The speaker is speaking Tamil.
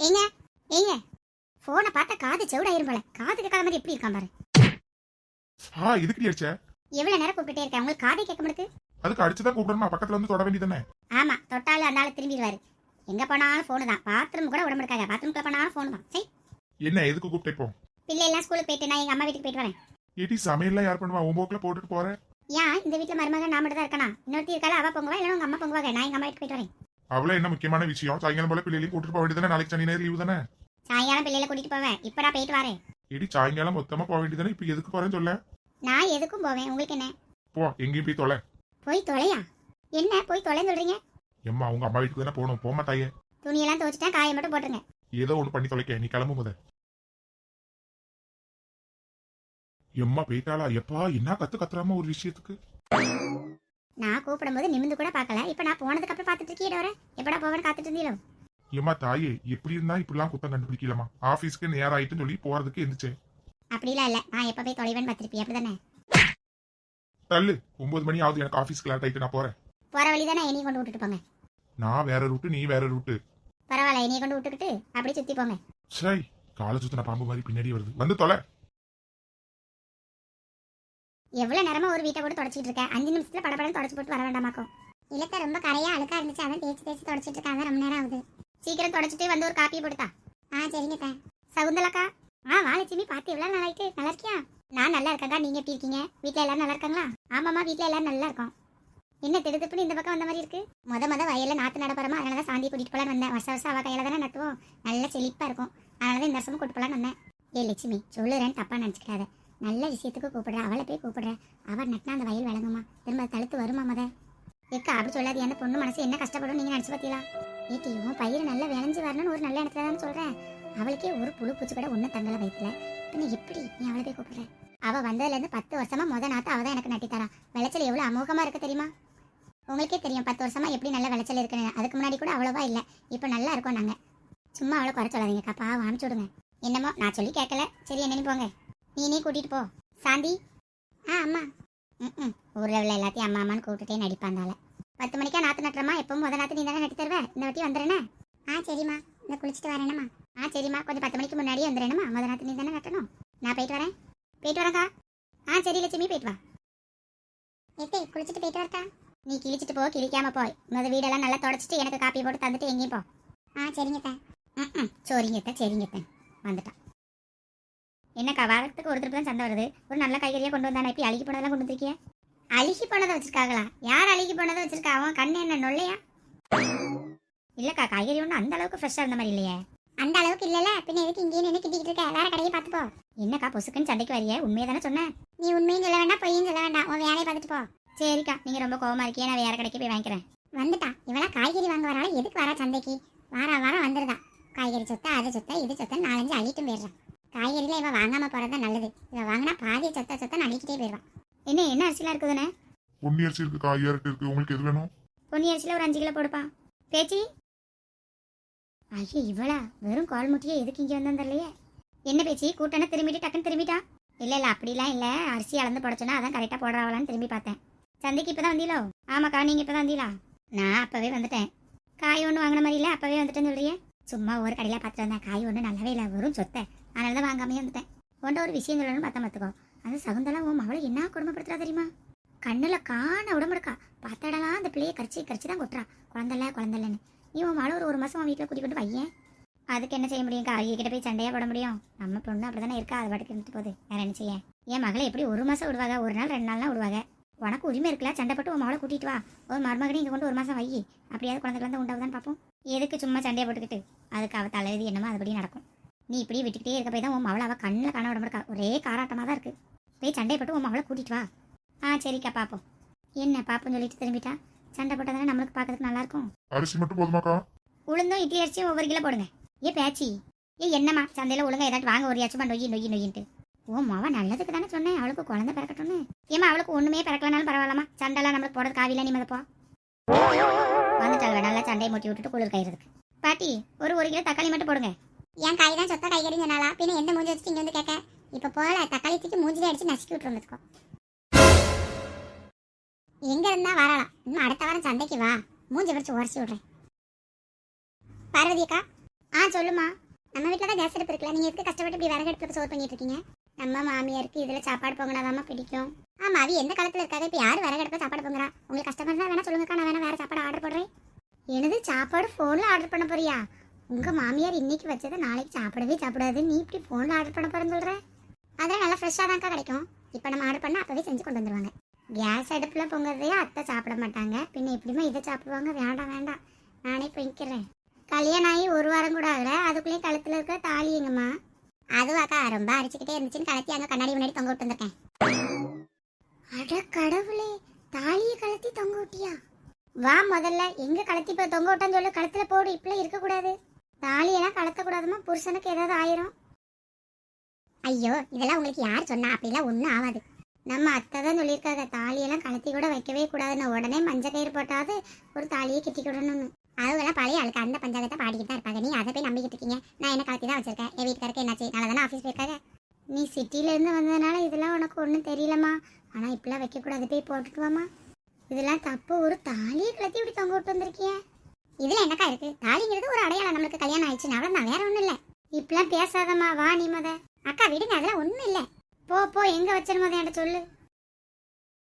ஏங்க ஏங்க. போனை பார்த்தா காது செவிடாயிரும் போல. காது கேட்காத மாதிரி எப்படி இருக்கான் பாரு. ஆ இதுக்கு அடிச்ச? எவ்வளவு நேரம் கூப்பிட்டே இருக்கேன் உங்களுக்கு காதே கேட்க மாட்டேங்குது அதுக்கு அடிச்சுதான் கூப்பிடணுமா? பக்கத்துல வந்து தொட வேண்டியதானே ஆமா தொட்டாலும் அந்த ஆளு திரும்பிடுவாரு. எங்க போனாலும் போனு தான். பாத்ரூம் கூட விட மாட்டாங்க பாத்ரூம்குள்ள போனாலும் போன் தான். சரி. என்ன எதுக்கு கூப்பிட்டே இப்போ பிள்ளை எல்லாம் ஸ்கூலுக்கு போயிட்டு நான் எங்க அம்மா வீட்டுக்கு போயிட்டு வரேன். ஏடி சமையல்லாம் யார் பண்ணுவா? உன் போக்குல போட்டுட்டு போற? ஏன் இந்த வீட்டுல மருமகன் நான் மட்டும் தான் இருக்கனா? இன்னொருத்தி இருக்கால அவ பொங்குவா? இல்லைன்னா உங்க அம்மா பொங்குவாங்க. நான் எங்க அம்மா வீட்டுக்கு போயிட்டு வரேன். அவ்வளவு என்ன முக்கியமான விஷயம் சாயங்காலம் போல பிள்ளைகளையும் கூட்டிட்டு போக வேண்டியதானே நாளைக்கு சனி நேரம் லீவு தானே சாயங்காலம் பிள்ளைல கூட்டிட்டு போவேன் இப்ப நான் போயிட்டு வரேன் ஏடி சாயங்காலம் மொத்தமா போக வேண்டியதானே இப்ப எதுக்கு போறேன்னு சொல்ல நான் எதுக்கும் போவேன் உங்களுக்கு என்ன போ எங்கேயும் போய் தொலை போய் தொலையா என்ன போய் தொலைன்னு சொல்றீங்க எம்மா உங்க அம்மா வீட்டுக்கு தானே போகணும் போமா தாயே துணியெல்லாம் துவச்சிட்டேன் காய மட்டும் போட்டுருங்க ஏதோ ஒண்ணு பண்ணி தொலைக்க நீ கிளம்பு முத எம்மா போயிட்டாளா எப்பா என்ன கத்து கத்துறாம ஒரு விஷயத்துக்கு நான் கூப்பிடும்போது நிமிந்து கூட பார்க்கல. இப்ப நான் போனதுக்கு அப்புறம் பார்த்துட்டு இருக்கீட வர எப்படா போவேன்னு காத்துட்டு இருந்தீங்களோ ஏம்மா தாயே எப்படி இருந்தா இப்படிலாம் குத்தம் கண்டுபிடிக்கலாமா ஆபீஸ்க்கு நேரம் ஆயிட்டுன்னு சொல்லி போறதுக்கு எந்திரிச்சேன். அப்படிலாம் இல்ல. நான் எப்ப போய் தொலைவேன்னு பார்த்திருப்பீ அப்படிதானே? தள்ளு. ஒன்பது மணி ஆகுது எனக்கு ஆபீஸ்க்கு லேட் ஆயிட்டு நான் போறேன். போற வழி தானே என்னையும் கொண்டு விட்டுட்டு போங்க? நான் வேற ரூட்டு நீ வேற ரூட்டு. பரவாயில்ல என்னைய கொண்டு விட்டுக்கிட்டு அப்படியே சுத்தி போங்க. சை காலை சுத்தின பாம்பு மாதிரி பின்னாடி வருது. வந்து தொலை. எவ்வளவு நேரமா ஒரு வீட்டை போட்டு தொடச்சிட்டு இருக்கேன் அஞ்சு நிமிஷத்துல படப்படம் தொடச்சு போட்டு வர வேண்டாமாக்கும் இல்லத்த ரொம்ப கரையா அழுக்கா இருந்துச்சு. அதான் தேய்ச்சி தேய்ச்சி தொடச்சிட்டு இருக்காங்க. ரொம்ப நேரம் ஆகுது. சீக்கிரம் தொடச்சிட்டு வந்து ஒரு காப்பி போடுதா ஆ சரிங்க சகுந்தலாக்கா. ஆ வாலட்சுமி பார்த்து எவ்வளவு நல்லா ஆயிட்டு? நல்லா இருக்கியா? நான் நல்லா இருக்கேன்க்கா. நீங்க எப்படி இருக்கீங்க? வீட்ல எல்லாரும் நல்லா இருக்காங்களா? ஆமாம்மா வீட்டில் எல்லாரும் நல்லா இருக்கும். என்ன திடுத்துப்புன்னு இந்த பக்கம் வந்த மாதிரி இருக்கு? முத மொத வயலில் நாத்து நட போறமா அதனால தான் சாந்தி கூட்டிட்டு போலான்னு வந்தேன். வருஷம் வருஷம் அவ கையில தானே நட்டுவோம். நல்ல செழிப்பா இருக்கும். அதனால தான் இந்த வருஷமும் கூட்டு போலான்னு வந்தேன். ஏ லட்சுமி சொல்லுறேன்னு தப்பா நினச்சிக்காத. நல்ல விஷயத்துக்கு கூப்பிடுற அவளை போய் கூப்பிடுற அவர் நட்டினா அந்த வயல் விளங்குமா? திரும்ப தழுத்து வருமா மத? எக்கா அப்படி சொல்லாது அந்த பொண்ணு மனசு என்ன கஷ்டப்படும் நீங்க நினைச்சு பார்த்தீங்களா? ஏட்டி உன் பயிர் நல்லா விளைஞ்சு வரணும்னு ஒரு நல்ல இடத்துல தான் சொல்றேன். அவளுக்கே ஒரு புழு பூச்சி கூட ஒன்றும் தங்கல வயிற்றுல பின்ன எப்படி நீ அவளை போய் கூப்பிடுற? அவ வந்ததுல இருந்து பத்து வருஷமா முத நாத்த அவதான் எனக்கு நட்டி தரா விளைச்சல் எவ்வளவு அமோகமா இருக்கு தெரியுமா? உங்களுக்கே தெரியும் பத்து வருஷமா எப்படி நல்ல விளைச்சல் இருக்குன்னு. அதுக்கு முன்னாடி கூட அவ்வளவா இல்ல. இப்போ நல்லா இருக்கோம் நாங்க. சும்மா அவளை குறை சொல்லாதீங்கக்கா. பாவம் அனுப்பிச்சு விடுங்க. என்னமோ நான் சொல்லி கேட்கல. சரி என்னன்னு போங்க. நீ கூட்டிட்டு போ. சாந்தி. ஆ அம்மா. ம் ஊரில் உள்ள எல்லாத்தையும் அம்மா அம்மான்னு கூப்பிட்டுட்டே நடிப்பாந்தால. பத்து மணிக்கா நாற்று நட்டுறமா? எப்பவும் முத நாற்று நீ தானே நட்டி தருவ? இந்த வாட்டி வந்துடுறேனே? ஆ சரிம்மா. இந்த குளிச்சுட்டு வரேனம்மா. ஆ சரிம்மா. கொஞ்சம் பத்து மணிக்கு முன்னாடியே வந்துடுறேனம்மா. முத நாற்று நீ தானே நட்டணும். நான் போயிட்டு வரேன். போயிட்டு வரேன்க்கா. ஆ சரி லட்சுமி போயிட்டு வா. எத்தே குளிச்சுட்டு போயிட்டு வரட்டா நீ கிழிச்சிட்டு போ கிழிக்காம போய். முத வீடெல்லாம் நல்லா தொடச்சிட்டு எனக்கு காப்பி போட்டு தந்துட்டு எங்கேயும் போ. ஆ சரிங்கத்தா ம் சரிங்கத்தா சரிங்கத்தா வந்துட்டான் என்னக்கா வாரத்துக்கு ஒரு திருப்பி தான் சண்டை வருது. ஒரு நல்ல காய்கறியா கொண்டு வந்தானே? இப்படி அழுகி போனதெல்லாம் கொண்டு வந்திருக்கிய? அழுகி போனதை வச்சிருக்காங்களா? யார் அழுகி போனதை வச்சிருக்கா? அவன் கண்ணு என்ன நொல்லையா? இல்லக்கா காய்கறி ஒன்றும் அந்த அளவுக்கு ஃப்ரெஷ்ஷாக இருந்த மாதிரி இல்லையே. அந்த அளவுக்கு இல்லல பின்ன எதுக்கு இங்கே நின்று கிட்டிக்கிட்டு இருக்க? வேற கடையை பார்த்து போ. என்னக்கா பொசுக்குன்னு சண்டைக்கு வரியே? உண்மையை தானே சொன்னேன் நீ உண்மையும் சொல்ல வேண்டாம் பொய்யும் சொல்ல வேண்டாம். உன் வேலையை பார்த்துட்டு போ. சரிக்கா நீங்க ரொம்ப கோவமா இருக்கியே நான் வேற கடைக்கு போய் வாங்கிக்கிறேன். வந்துட்டா. இவளா காய்கறி வாங்க வரால எதுக்கு வரா சந்தைக்கு? வார வாரம் வந்துருதா. காய்கறி சொத்தை அது சொத்தை இது சொத்தை நாலஞ்சு அழிட்டும் போயிடுறான் காய்கறில இவ வாங்காம போறது நல்லது. இவ வாங்கினா பாதி சொத்த சொத்த அழிக்கிட்டே போயிடுவான் என்ன என்ன அரிசிலாம் இருக்குதுண்ணே பொன்னி அரிசி இருக்கு காய்கறி இருக்கு உங்களுக்கு எது வேணும்? பொன்னி அரிசியில் ஒரு அஞ்சு கிலோ போடுப்பா. பேச்சி. ஐயோ இவளா? வெறும் கால் முட்டியே எதுக்கு இங்கே வந்தேன் தெரியலையே என்ன பேச்சி? கூட்டனை திரும்பிட்டு டக்குன்னு திரும்பிட்டா? இல்லை இல்லை அப்படிலாம் இல்லை. அரிசி அளந்து போடச்சோன்னா அதான் கரெக்டாக போடுறாவலான்னு திரும்பி பார்த்தேன். சந்தைக்கு இப்போ தான் வந்தீங்களோ ஆமாக்கா நீங்கள் இப்போ தான் வந்தீங்களா நான் அப்போவே வந்துட்டேன். காய் ஒன்று வாங்கின மாதிரி இல்லை அப்போவே வந்துட்டேன்னு சொல்றியே? சும்மா ஒரு கடையில் பார்த்துட்டு வந்தேன். காய் ஒன்று நல்லாவே இல்லை வெறும் சொத்தை. அதனால தான் வாங்காமே வந்துட்டேன் உன்ட்ட ஒரு விஷயம் சொல்லணும்னு பார்த்தா பார்த்துக்கோ. அது சகுந்தலா உன் மகளை என்ன குடும்பப்படுத்துறா தெரியுமா? கண்ணுல காண உடம்புடுக்கா. பார்த்தாடலாம் அந்த பிள்ளையை கரைச்சி கரைச்சி தான் கொட்டுறா. குழந்தைல குழந்தைலன்னு நீ உன் மழை ஒரு ஒரு மாசம் உன் வீட்டில் கூட்டிக் கொண்டு வையேன். அதுக்கு என்ன செய்ய முடியும்? காய் கிட்ட போய் சண்டையா போட முடியும். நம்ம பொண்ணு அப்படிதானே இருக்கா? அது பாட்டுக்கு இருந்துட்டு போகுது. வேற என்ன செய்ய? என் மகளை எப்படி ஒரு மாசம் விடுவாங்க? ஒரு நாள் ரெண்டு நாள்லாம் விடுவாங்க. உனக்கு உரிமை இருக்குல்ல? சண்டை போட்டு உன் மகளை கூட்டிட்டு வா. ஒரு மருமகனை இங்க கொண்டு ஒரு மாசம் வை. அப்படியாவது குழந்தைகள் வந்து உண்டாவதான்னு பார்ப்போம். எதுக்கு சும்மா சண்டையை போட்டுக்கிட்டு? அதுக்கு அவ தலைவி என்னமோ அதுபடி நடக்கும். நீ இப்படி விட்டுக்கிட்டே இருக்க போய் தான் உன் மவளை அவ கண்ணில் காண விட இருக்கா ஒரே காராட்டமா தான் இருக்கு. போய் சண்டையை போட்டு உன் மகளை கூட்டிட்டு வா. ஆ சரிக்கா பாப்போம். என்ன பாப்போம்னு சொல்லிட்டு திரும்பிட்டா? சண்டை போட்டதானே நம்மளுக்கு பார்க்கறதுக்கு நல்லா இருக்கும்? அரிசி மட்டும் போதுமாக்கா. உளுந்தும் இட்லி அரிசியும் ஒவ்வொரு கிலோ போடுங்க. ஏ பேச்சி. ஏ என்னம்மா? சந்தையில் ஒழுங்கா ஏதாச்சும் வாங்க ஒரு ஏச்சுமா நொய்யி நொய்யி நொய்யின்ட்டு. ஓ மாவா நல்லதுக்கு தானே சொன்னேன். அவளுக்கு குழந்தை பிறக்கட்டும்னு. ஏமா அவளுக்கு ஒண்ணுமே பிறக்கலனாலும் பரவாயில்லம்மா. சண்டைலாம் நம்மளுக்கு போடுறது காவில நீ மதப்போ வந்துட்டாள் நல்லா சண்டையை மூட்டி விட்டுட்டு குளிர் காயிறதுக்கு. பாட்டி ஒரு ஒரு கிலோ தக்காளி மட்டும் போடுங்க. என் கை தான் சொத்த கைகடின்னு சொன்னாலா பின்ன எந்த மூஞ்சி வச்சுட்டு இங்கே வந்து கேட்க? இப்போ போகல தக்காளி தூக்கி மூஞ்சிலே அடிச்சு நசுக்கி விட்டுருந்துக்கோ எங்கே இருந்தா வரலாம் இன்னும் அடுத்த வாரம் சந்தைக்கு வா. மூஞ்சி பிடிச்சி உரசி விடுறேன். பார்வதி அக்கா ஆ சொல்லுமா. நம்ம வீட்டில் தான் கேஸ் அடுப்பு இருக்குல்ல? நீங்கள் எதுக்கு கஷ்டப்பட்டு இப்படி விறகு அடுப்பில் சோர் பண்ணிட்டு இருக்கீங்க? நம்ம மாமியாருக்கு இதில் சாப்பாடு பொங்கினாதாம பிடிக்கும். ஆமாம் அவ எந்த காலத்தில் இருக்காது இப்போ யார் விறகு அடுப்பில் சாப்பாடு பொங்குறா? உங்களுக்கு கஷ்டமாக இருந்தால் வேணா சொல்லுங்கக்கா நான் வேணா வேறு சாப்பாடு ஆர்டர் பண்ணுறேன் எனது சாப்பாடு ஃபோனில் ஆர்டர் பண்ண போறியா? உங்கள் மாமியார் இன்னைக்கு வச்சதை நாளைக்கு சாப்பிடவே சாப்பிடாது. நீ இப்படி ஃபோனில் ஆர்டர் பண்ண போறேன்னு சொல்கிற அதெல்லாம் நல்லா ஃப்ரெஷ்ஷாக தான்க்கா கிடைக்கும். இப்போ நம்ம ஆர்டர் பண்ணால் அப்போவே செஞ்சு கொண்டு வந்துருவாங்க. கேஸ் அடுப்பில் பொங்குறதையே அத்தை சாப்பிட மாட்டாங்க. பின்ன எப்படிமா இதை சாப்பிடுவாங்க? வேண்டாம் வேண்டாம். நானே போய்க்கிறேன் கல்யாணம் ஆகி ஒரு வாரம் கூட ஆகல. அதுக்குள்ளேயும் கழுத்தில் இருக்க தாலி எங்கம்மா? அதுவாக்கா ரொம்ப அரிச்சுக்கிட்டே இருந்துச்சுன்னு கலத்தி அங்கே கண்ணாடி முன்னாடி தொங்க விட்டு வந்திருக்கேன். அட கடவுளே தாலியை கலத்தி தொங்க விட்டியா? வா முதல்ல எங்க கலத்தி இப்போ தொங்க விட்டான்னு சொல்லு. கழுத்துல போடு இப்பெல்லாம் இருக்கக்கூடாது. தாலியெல்லாம் கலத்தக்கூடாதுமா புருஷனுக்கு ஏதாவது ஆயிரும். ஐயோ இதெல்லாம் உங்களுக்கு யார் சொன்னா? அப்படிலாம் ஒன்றும் ஆகாது நம்ம அத்தை தான் சொல்லியிருக்காங்க தாலியெல்லாம் கலத்தி கூட வைக்கவே கூடாதுன்னு. உடனே மஞ்சள் கயிறு போட்டாவது ஒரு தாலியை கட்டிக்கிடணும்னு. அவங்களாம் பழைய ஆளுக்கு அந்த பஞ்சாயத்தை பாடிக்கிட்டு தான் இருப்பாங்க. நீ அதை போய் நம்பிக்கிட்டு இருக்கீங்க. நான் என்ன கலத்தி தான் வச்சிருக்கேன்? என் வீட்டுக்காரருக்கு என்னாச்சு? நல்லா தானே ஆஃபீஸ் போயிருக்காங்க? நீ சிட்டியிலேருந்து வந்ததுனால இதெல்லாம் உனக்கு ஒன்றும் தெரியலம்மா. ஆனால் இப்பெல்லாம் வைக்கக்கூடாது. போய் போட்டுட்டு வாமா இதெல்லாம் தப்பு. ஒரு தாலியை கலத்தி இப்படி தொங்க விட்டு வந்திருக்கியே. இதுல என்னக்கா இருக்கு? தாலிங்கிறது ஒரு அடையாளம். நம்மளுக்கு கல்யாணம் ஆயிடுச்சு அவ்வளவுதான். வேற ஒண்ணும் இல்ல. இப்பெல்லாம் பேசாதம்மா வா நீ மத. அக்கா விடுங்க. அதெல்லாம் ஒண்ணும் இல்ல. போ போ. எங்க வச்சிருமோத என்கிட்ட சொல்லு.